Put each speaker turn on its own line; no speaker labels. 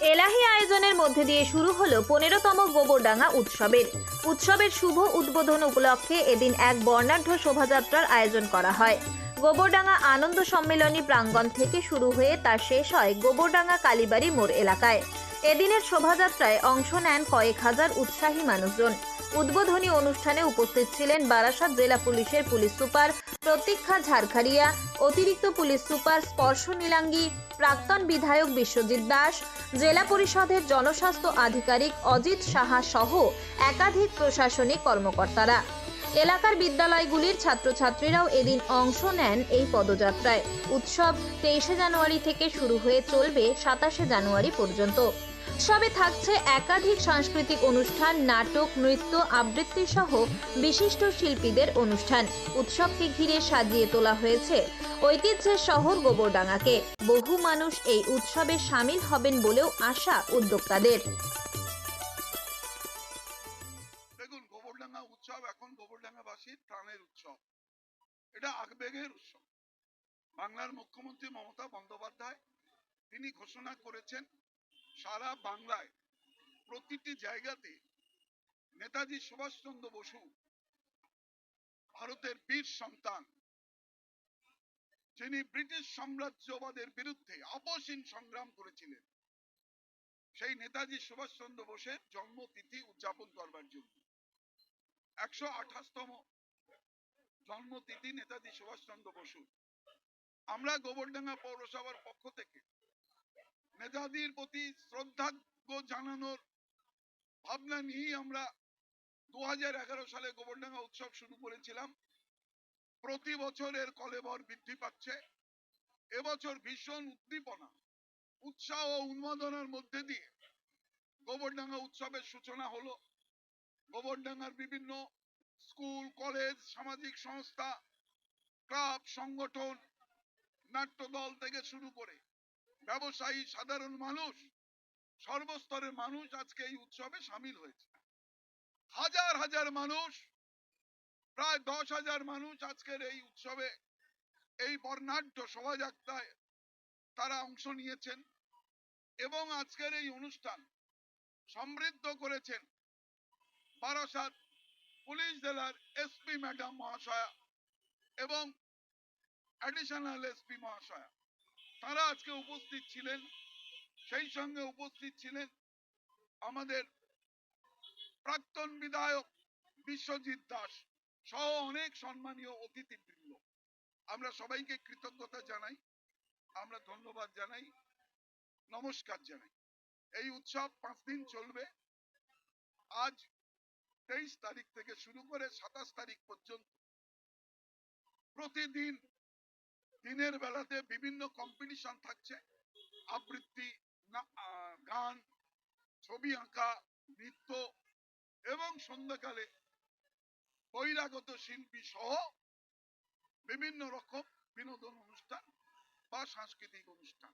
এলাহি আয়োজনের মধ্যে দিয়ে শুরু হলো পনেরোতম গোবরডাঙ্গা উৎসবের। উৎসবের শুভ উদ্বোধন উপলক্ষে এদিন এক বর্ণাঢ্য শোভাযাত্রার আয়োজন করা হয়। গোবরডাঙ্গা আনন্দ সম্মেলনী প্রাঙ্গণ থেকে শুরু হয়ে তা শেষ হয় গোবরডাঙ্গা কালীবাড়ি মোড় এলাকায়। এদিনের শোভাযাত্রায় অংশ নেন কয়েক হাজার উৎসাহী মানুষজন। উদ্বোধনী অনুষ্ঠানে উপস্থিত ছিলেন বারাসাত জেলা পুলিশের পুলিশ সুপার প্রতীক্ষা ঝাড়খাড়িয়া অতিরিক্ত পুলিশ সুপার স্পর্শ নীলাঙ্গি, প্রাক্তন বিধায়ক বিশ্বজিৎ দাস, জেলা পরিষদের জনস্বাস্থ্য আধিকারিক অজিত সাহা সহ একাধিক প্রশাসনিক কর্মকর্তারা। এলাকার বিদ্যালয়গুলির ছাত্রছাত্রীরাও এদিন অংশ নেন এই পদযাত্রায়। উৎসব তেইশে জানুয়ারি থেকে শুরু হয়ে চলবে সাতাশে জানুয়ারি পর্যন্ত। উৎসবে থাকছে একাধিক সাংস্কৃতিক অনুষ্ঠান, নাটক, নৃত্য, আবৃত্তি সহ বিশিষ্ট শিল্পীদের অনুষ্ঠান। উৎসবকে ঘিরে সাজিয়ে তোলা হয়েছে ঐতিহ্যের শহর গোবরডাঙ্গাকে। বহু মানুষ এই উৎসবে সামিল হবেন বলেও আশা উদ্যোক্তাদের।
বাংলার মুখ্যমন্ত্রী মমতা বন্দ্যোপাধ্যায়, তিনি ঘোষণা করেছেন সারা বাংলায় প্রতিটি জায়গাতে নেতাজি সুভাষচন্দ্র বসু ভারতের বীর সন্তান, যিনি ব্রিটিশ সাম্রাজ্যবাদের বিরুদ্ধে আপসীন সংগ্রাম করেছিলেন, সেই নেতাজি সুভাষচন্দ্র বোসের জন্মতিথি উদযাপন করবার জন্য। একশো আঠাশতম জন্মতিথি নেতাজি সুভাষচন্দ্র বসু আমরা গোবরডাঙ্গা পৌরসভার পক্ষ থেকে নেতাজির প্রতি শ্রদ্ধাজ্ঞ জানানোর ভাবনা নিয়েই আমরা দু সালে গোবরডাঙ্গা উৎসব শুরু করেছিলাম। প্রতি বছরের কলেবর বৃদ্ধি পাচ্ছে। এবছর ভীষণ উদ্দীপনা, উৎসাহ ও উন্মাদনার মধ্যে দিয়ে গোবরডাঙ্গা উৎসবের সূচনা হলো। গোবরডাঙ্গার বিভিন্ন স্কুল, কলেজ, সামাজিক সংস্থা, ক্লাব, সংগঠন, নাট্যদল থেকে শুরু করে ব্যবসায়ী, সাধারণ মানুষ, সর্বস্তরের মানুষ আজকে এই উৎসবে সামিল হয়েছে। হাজার হাজার মানুষ, প্রায় দশ হাজার মানুষ আজকের এই উৎসবে এই বর্ণাঢ্য শোভাযাত্রায় তারা অংশ নিয়েছেন এবং আজকের এই অনুষ্ঠান সমৃদ্ধ করেছেন বারাসাত পুলিশ জেলার এসপি ম্যাডাম মহাশয়া এবং অ্যাডিশনাল এসপি মহাশয়া। তারা আজকে উপস্থিত ছিলেন, সেই সঙ্গে উপস্থিত ছিলেন আমাদের প্রাক্তন বিধায়ক বিশ্বজিৎ দাস সহ অনেক সম্মানীয় অতিথিবৃন্দ। আমরা সবাইকে কৃতজ্ঞতা জানাই, আমরা ধন্যবাদ জানাই, নমস্কার জানাই। এই উৎসব পাঁচ দিন চলবে। আজ তেইশ তারিখ থেকে শুরু করে সাতাশ তারিখ পর্যন্ত প্রতিদিন দিনের বেলাতে বিভিন্ন কম্পিটিশন থাকছে। আবৃত্তি গান, ছবি আঁকা, নৃত্য এবং সন্ধ্যাকালে বহিরাগত শিল্পী সহ বিভিন্ন রকম বিনোদন অনুষ্ঠান বা সাংস্কৃতিক অনুষ্ঠান।